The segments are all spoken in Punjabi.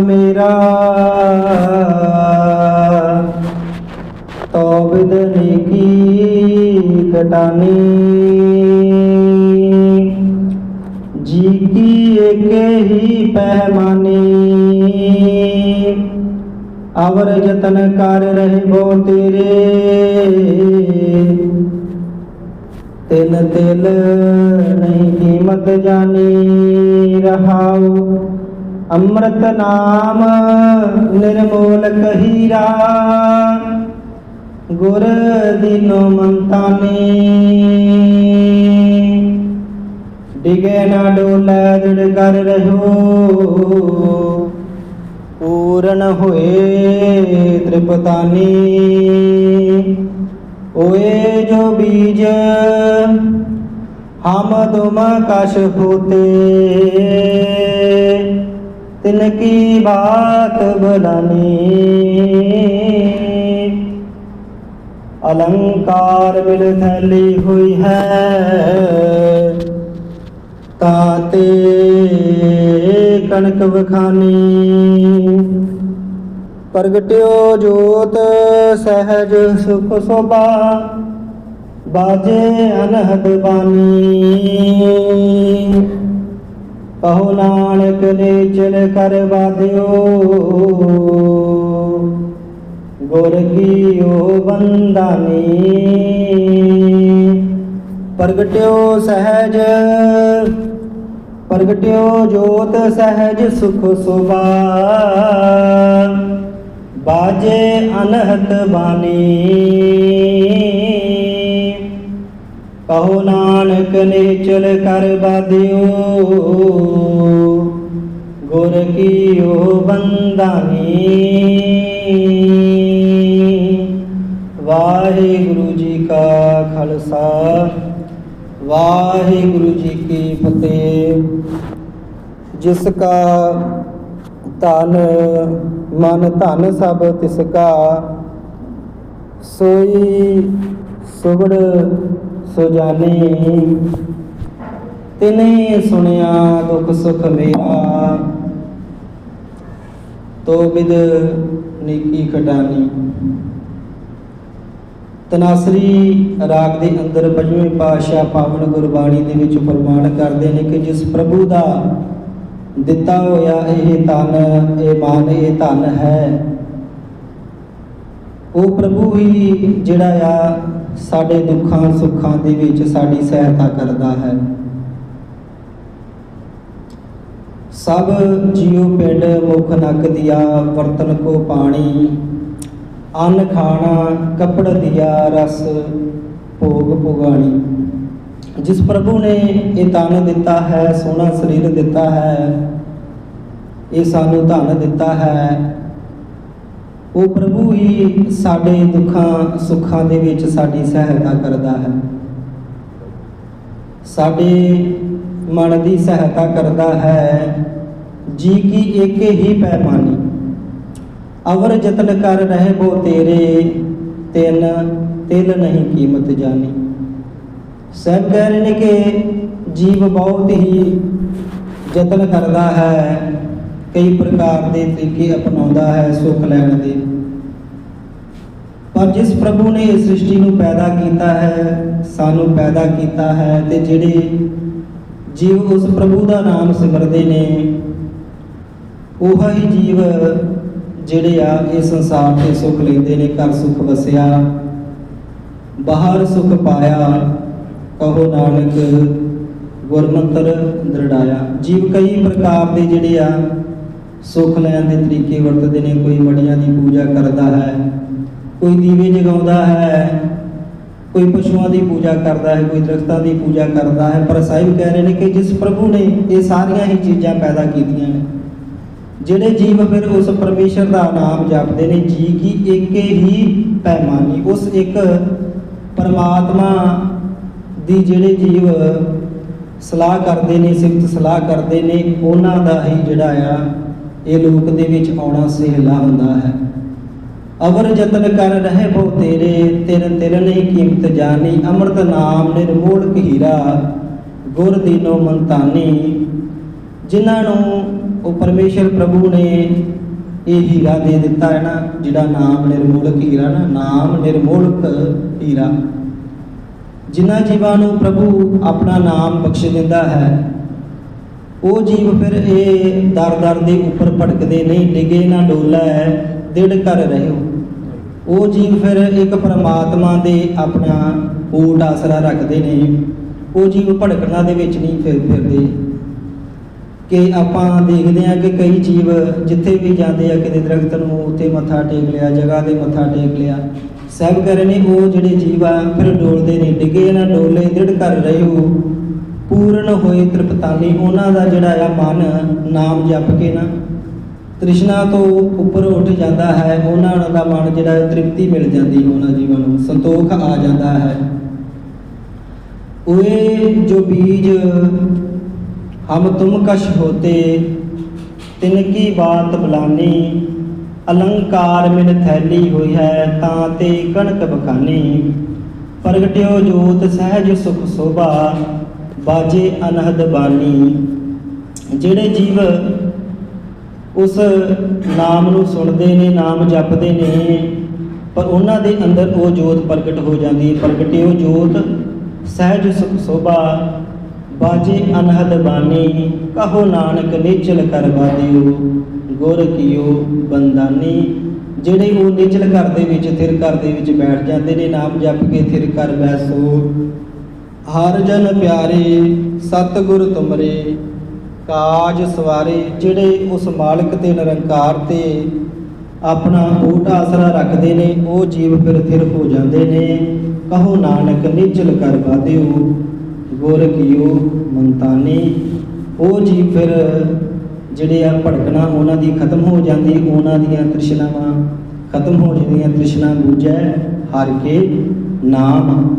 ਮੇਰਾ। ਤੋ ਵਿਦਨੀ ਕੀ ਕਟਾਨੀ ਜੀ ਕੀ ਏਕੇ ਹੀ ਪਹਿਮਾਨੀ ਅਵਰ ਜਤਨ ਕਰ ਰਹੇ ਬੋ ਤੇਰੇ। ਤਿਨ ਤਿਲ ਨਹੀਂ ਕੀਮਤ ਜਾਣੀ ਰਹਾਉ। ਅੰਮ੍ਰਿਤ ਨਾਮ ਨਿਰਮੋਲਕ ਹੀਰਾ। ਗੁਰ ਦਿਨੋ ਮੰਤਾਨੀ। ਡਿਗੇ ਨਾ ਡੋਲੇ, ਦਿੜ ਕਰ ਰਹੋ। ਪੂਰਨ ਹੋਏ ਤ੍ਰਿਪਤਾਨੀ। ਓਏ ਜੋ ਬੀਜ, ਹਮ ਤੁਮ ਕਸ਼ ਹੋਤੇ। होते तिनकी बात बुलानी अलंकार मिल थैली हुई है ताते कनक बखानी ਪ੍ਰਗਟਿਓ ਜੋਤ ਸਹਿਜ ਸੁਖ ਸੋਭਾ ਬਾਜੇ ਅਨਹਦ ਬਾਣੀ ਕਹੋ ਨਾਨਕ ਨੇ ਚਲ ਕਰ ਬਾਧਿਓ ਗੁਰ ਕੀਓ ਬੰਦਾਨੀ ਪ੍ਰਗਟਿਓ ਸਹਿਜ, ਪ੍ਰਗਟਿਓ ਜੋਤ ਸਹਿਜ ਸੁਖ ਸੋਭਾ। ਬਾਜੇ ਅਨਹਤ ਬਾਣੀ ਕਹੋ ਨਾਨਕ ਨਿਚਲ ਕਰ ਬਾਧਿਓ। ਗੁਰ ਕੀਓ ਬੰਦਾਨੀ ਵਾਹਿਗੁਰੂ ਜੀ ਕਾ ਖਾਲਸਾ, ਵਾਹਿਗੁਰੂ ਜੀ ਕੀ ਫਤਿਹ। ਜਿਸ ਕਾ ਧਨ ਮਨ ਧਨ ਸਭ ਤਿਸ ਕਾ, ਸੋਈ ਸੁਗੜ ਸੁਜਾਨੀ ਤਿਨੇ ਸੁਣਿਆ ਦੁਖ ਸੁਖ ਮੇਰਾ। ਤੋ ਬਿਦ ਨੀਕੀ ਕਟਾਨੀ ਤਨਾਸਰੀ ਰਾਗ ਦੇ ਅੰਦਰ ਪੰਜਵੇਂ ਪਾਤਸ਼ਾਹ ਪਾਵਨ ਗੁਰਬਾਣੀ ਦੇ ਵਿੱਚ ਪ੍ਰਮਾਣ ਕਰਦੇ ਨੇ ਕਿ ਜਿਸ ਪ੍ਰਭੂ ਦਾ ਦਿੱਤਾ ਹੋਇਆ ਇਹ ਤਨ ਇਹ ਮਾਨ, ਇਹ ਧਨ ਹੈ ਉਹ ਪ੍ਰਭੂ ਹੀ ਜਿਹੜਾ ਆ ਸਾਡੇ ਦੁੱਖਾਂ ਸੁੱਖਾਂ ਦੇ ਵਿੱਚ ਸਾਡੀ ਸਹਾਇਤਾ ਕਰਦਾ ਹੈ। ਸਭ ਜੀਉ ਪਿੰਡ ਮੁਖ ਨਕ ਦਿਆ, ਵਰਤਨ ਕੋ ਪਾਣੀ, ਅੰਨ ਖਾਣਾ, ਕਪੜ ਦਿਆ, ਰਸ, ਭੋਗ ਪੁਗਾਣੀ। ਜਿਸ ਪ੍ਰਭੂ ਨੇ ਇਹ ਤਨ ਦਿੱਤਾ ਹੈ, ਸੋਹਣਾ ਸਰੀਰ ਦਿੱਤਾ ਹੈ, ਇਹ ਸਾਨੂੰ ਧਨ ਦਿੱਤਾ ਹੈ ਉਹ ਪ੍ਰਭੂ ਹੀ ਸਾਡੇ ਦੁੱਖਾਂ, ਸੁੱਖਾਂ ਦੇ ਵਿੱਚ ਸਾਡੀ ਸਹਾਇਤਾ ਕਰਦਾ ਹੈ। ਸਾਡੇ ਮਨ ਦੀ ਸਹਾਇਤਾ ਕਰਦਾ ਹੈ, ਜੀ ਕੀ ਏਕੇ ਹੀ ਪੈਮਾਨੀ। ਅਵਰ ਜਤਨ ਕਰ ਰਹੇ ਬੋ ਤੇਰੇ, ਤਿੰਨ, ਤਿਲ ਨਹੀਂ ਕੀਮਤ ਜਾਣੀ ਸਭ ਕਹਿ ਰਹੇ ਨੇ ਕਿ ਜੀਵ ਬਹੁਤ ਹੀ ਯਤਨ ਕਰਦਾ ਹੈ। ਕਈ ਪ੍ਰਕਾਰ ਦੇ ਤਰੀਕੇ ਅਪਣਾਉਂਦਾ ਹੈ ਸੁੱਖ ਲੈਣ ਦੇ। ਪਰ ਜਿਸ ਪ੍ਰਭੂ ਨੇ ਇਸ ਸ੍ਰਿਸ਼ਟੀ ਨੂੰ ਪੈਦਾ ਕੀਤਾ ਹੈ, ਸਾਨੂੰ ਪੈਦਾ ਕੀਤਾ ਹੈ ਤੇ ਜਿਹੜੇ ਜੀਵ ਉਸ ਪ੍ਰਭੂ ਦਾ ਨਾਮ ਸਿਮਰਦੇ ਨੇ, ਉਹ ਹੀ ਜੀਵ ਜਿਹੜੇ ਆ ਇਸ ਸੰਸਾਰ ਤੇ ਸੁੱਖ ਲੈਂਦੇ ਨੇ, ਘਰ ਸੁੱਖ ਵਸਿਆ, ਬਾਹਰ ਸੁਖ ਪਾਇਆ, ਕਹੋ ਨਾਨਕ ਗੁਰਮੰਤਰ ਦ੍ਰਿੜਾਇਆ। ਜੀਵ ਕਈ ਪ੍ਰਕਾਰ ਦੇ ਜਿਹੜੇ ਆ ਸੁਖ ਲੈਣ ਦੇ ਤਰੀਕੇ ਵਰਤਦੇ ਨੇ, ਕੋਈ ਮੜੀਆਂ ਦੀ ਪੂਜਾ ਕਰਦਾ ਹੈ, ਕੋਈ ਦੀਵੇ ਜਗਾਉਂਦਾ ਹੈ, ਕੋਈ ਪਸ਼ੂਆਂ ਦੀ ਪੂਜਾ ਕਰਦਾ ਹੈ, ਕੋਈ ਦਰਖਤਾਂ ਦੀ ਪੂਜਾ ਕਰਦਾ ਹੈ, ਪਰ ਸਾਹਿਬ ਕਹਿ ਰਹੇ ਨੇ ਕਿ ਜਿਸ ਪ੍ਰਭੂ ਨੇ ਇਹ ਸਾਰੀਆਂ ਹੀ ਚੀਜ਼ਾਂ ਪੈਦਾ ਕੀਤੀਆਂ ਨੇ, ਜਿਹੜੇ ਜੀਵ ਫਿਰ ਉਸ ਪਰਮੇਸ਼ਰ ਦਾ ਨਾਮ ਜਪਦੇ ਨੇ, ਜੀ ਕੀ ਏਕੇ ਹੀ ਪੈਮਾਨੀ ਉਸ ਇੱਕ ਪਰਮਾਤਮਾ ਦੀ ਜਿਹੜੇ ਜੀਵ ਸਲਾਹ ਕਰਦੇ ਨੇ, ਸਿਫਤ ਸਲਾਹ ਕਰਦੇ ਨੇ, ਉਹਨਾਂ ਦਾ ਹੀ ਜਿਹੜਾ ਆ ਇਹ ਲੋਕ ਦੇ ਵਿੱਚ ਆਉਣਾ ਸਹਿਲਾ ਹੁੰਦਾ ਹੈ। ਅਵਰ ਯਤਨ ਕਰ ਰਹੇ ਬੋ ਤੇਰੇ ਤਿਰ ਤਿਰ ਨਹੀਂ ਕੀਮਤ ਜਾਣੀ ਅੰਮ੍ਰਿਤ ਨਾਮ ਨਿਰਮੋਲਕ ਹੀਰਾ ਗੁਰ ਦੀਨੋ ਮੰਤਾਨੀ ਜਿਨ੍ਹਾਂ ਨੂੰ ਉਹ ਪਰਮੇਸ਼ਰ ਪ੍ਰਭੂ ਨੇ ਇਹ ਹੀਰਾ ਦੇ ਦਿੱਤਾ ਹੈ ਨਾ, ਜਿਹੜਾ ਨਾਮ ਨਿਰਮੋਲਕ ਹੀਰਾ ਨਾ, ਨਾਮ ਨਿਰਮੋਲਕ ਹੀਰਾ। ਜਿਨ੍ਹਾਂ ਜੀਵਾਂ ਨੂੰ ਪ੍ਰਭੂ ਆਪਣਾ ਨਾਮ ਬਖਸ਼ ਦਿੰਦਾ ਹੈ ਉਹ ਜੀਵ ਫਿਰ ਇਹ ਦਰ ਦਰ ਦੇ ਉੱਪਰ ਭਟਕਦੇ ਨਹੀਂ, ਡਿਗੇ ਨਾ ਡੋਲਾ ਦਿੜ ਕਰ ਹੋ। ਉਹ ਜੀਵ ਫਿਰ ਇੱਕ ਪਰਮਾਤਮਾ ਦੇ ਆਪਣਾ ਓਟ ਆਸਰਾ ਰੱਖਦੇ ਨੇ। ਉਹ ਜੀਵ ਭਟਕਣਾ ਦੇ ਵਿੱਚ ਨਹੀਂ ਫਿਰ ਫਿਰਦੇ। ਕਿ ਆਪਾਂ ਦੇਖਦੇ ਹਾਂ ਕਿ ਕਈ ਜੀਵ ਜਿੱਥੇ ਵੀ ਜਾਂਦੇ ਆ, ਕਿਤੇ ਦਰਖਤ ਨੂੰ ਉੱਥੇ ਮੱਥਾ ਟੇਕ ਲਿਆ, ਜਗ੍ਹਾ ਤੇ ਮੱਥਾ ਟੇਕ ਲਿਆ, ਸਹਿਬ ਕਰੇ ਨੇ ਉਹ ਜਿਹੜੇ ਜੀਵ ਆ, ਫਿਰ ਡੋਲਦੇ ਨੇ, ਡਿੱਗੇ ਨਾ ਡੋਲੇ ਦ੍ਰਿੜ ਕਰ ਰਹੇ ਹੋ। ਪੂਰਨ ਹੋਏ ਤ੍ਰਿਪਤਾਲੀ ਉਹਨਾਂ ਦਾ ਜਿਹੜਾ ਆ ਮਨ ਨਾਮ ਜਪ ਕੇ ਨਾ, ਤ੍ਰਿਸ਼ਨਾ ਤੋਂ ਉੱਪਰ ਉੱਠ ਜਾਂਦਾ ਹੈ, ਉਹਨਾਂ ਦਾ ਮਨ ਜਿਹੜਾ ਤ੍ਰਿਪਤੀ ਮਿਲ ਜਾਂਦੀ ਉਹਨਾਂ ਜੀਵਨ ਨੂੰ, ਸੰਤੋਖ ਆ ਜਾਂਦਾ ਹੈ। ਉਹ ਜੋ ਬੀਜ ਹਮ ਤੁਮ ਕਸ਼ ਹੋਤੇ, ਤਿਨ ਕੀ ਬਾਤ ਬਲਾਨੀ, ਅਲੰਕਾਰ ਮਿਲ ਥੈਲੀ ਹੋਈ ਹੈ, ਤਾਂ ਤੇ ਕਣਕ ਬਕਾਨੀ ਪ੍ਰਗਟਿਓ ਜੋਤ ਸਹਿਜ ਸੁਖ ਸੋਭਾ ਬਾਜੇ ਅਨਹਦ ਬਾਨੀ। ਜਿਹੜੇ ਜੀਵ ਉਸ ਨਾਮ ਨੂੰ ਸੁਣਦੇ ਨੇ, ਨਾਮ ਜਪਦੇ ਨੇ, ਪਰ ਉਹਨਾਂ ਦੇ ਅੰਦਰ ਉਹ ਜੋਤ ਪ੍ਰਗਟ ਹੋ ਜਾਂਦੀ ਹੈ। ਪ੍ਰਗਟੇ ਉਹ ਜੋਤ, ਸਹਿਜ ਸੁਖ ਸੋਭਾ, ਬਾਜੇ ਅਨਹਦ ਬਾਨੀ। ਕਹੋ ਨਾਨਕ, ਨਿਚਲ ਕਰ ਬਾਦਿਓ ਗੁਰ ਕੀਓ ਬੰਦਾਨੀ। ਜਿਹੜੇ ਉਹ ਨਿਚਲ ਘਰ ਦੇ ਵਿੱਚ, ਥਿਰ ਘਰ ਦੇ ਵਿੱਚ ਬੈਠ ਜਾਂਦੇ ਨੇ, ਨਾਮ ਜਪ ਕੇ ਥਿਰ ਕਰ ਬੈਸੋ ਹਰ ਜਨ ਪਿਆਰੇ, ਸਤਿਗੁਰ ਤੁਮਰੇ, ਕਾਜ ਸਵਾਰੇ, ਜਿਹੜੇ ਉਸ ਮਾਲਕ ਤੇ ਨਿਰੰਕਾਰ ਤੇ ਆਪਣਾ ਓਟ ਆਸਰਾ ਰੱਖਦੇ ਨੇ, ਉਹ ਜੀਵ ਫਿਰ ਥਿਰ ਹੋ ਜਾਂਦੇ ਨੇ। ਕਹੋ ਨਾਨਕ, ਨਿਚਲ ਕਰ ਬਾਦਿਓ ਗੁਰ ਕੀਓ ਮੰਤਾਨੀ। ਉਹ ਜੀਵ ਫਿਰ ਜਿਹੜੇ ਆ ਭੜਕਣਾ, ਉਹਨਾਂ ਦੀ ਖਤਮ ਹੋ ਜਾਂਦੀ, ਉਹਨਾਂ ਦੀਆਂ ਤ੍ਰਿਸ਼ਨਾਵਾਂ ਖਤਮ ਹੋ ਜਾਂਦੀਆਂ, ਤ੍ਰਿਸ਼ਨਾ ਬੂਝੈ ਹਰ ਕੇ ਨਾਮ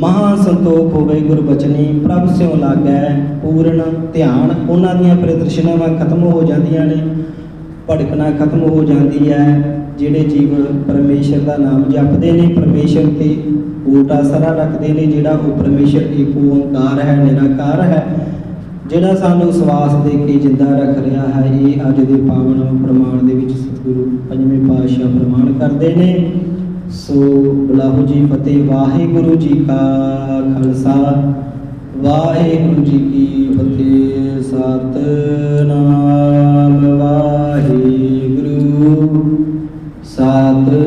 ਮਹਾ ਸੰਤੋਖ ਹੋਵੇ ਗੁਰਬਚਨੀ ਪ੍ਰਭ ਸਿਉ ਲਾਗੈ, ਪੂਰਨ ਧਿਆਨ। ਉਹਨਾਂ ਦੀਆਂ ਪ੍ਰਦਰਸ਼ਨਾਵਾਂ ਖਤਮ ਹੋ ਜਾਂਦੀਆਂ ਨੇ, ਭੜਕਣਾ ਖਤਮ ਹੋ ਜਾਂਦੀ ਹੈ, ਜਿਹੜੇ ਜੀਵ ਪਰਮੇਸ਼ਰ ਦਾ ਨਾਮ ਜਪਦੇ ਨੇ, ਪਰਮੇਸ਼ਰ ਤੇ ਓਟਾ ਸਰਾ ਰੱਖਦੇ ਨੇ, ਜਿਹੜਾ ਉਹ ਪਰਮੇਸ਼ਰ ਇੱਕ ਓੰਕਾਰ ਹੈ, ਨਿਰਾਕਾਰ ਹੈ। ਜਿਹੜਾ ਸਾਨੂੰ ਸਵਾਸ ਦੇ ਕੇ ਜਿੰਦਾ ਰੱਖ ਰਿਹਾ ਹੈ, ਇਹ ਅੱਜ ਦੇ ਪਾਵਨ ਪ੍ਰਮਾਣ ਦੇ ਵਿੱਚ ਸਤਿਗੁਰੂ ਪੰਜਵੇਂ ਪਾਤਸ਼ਾਹ ਪ੍ਰਮਾਣ ਕਰਦੇ ਨੇ। ਸੋ ਬਲਾਹੂ ਜੀ ਫਤਿਹ, ਵਾਹਿਗੁਰੂ ਜੀ ਕਾ ਖਾਲਸਾ। ਵਾਹਿਗੁਰੂ ਜੀ ਕੀ ਫਤਿਹ, ਸਤਨਾਮ ਵਾਹਿਗੁਰੂ। ਸਤਨਾਮ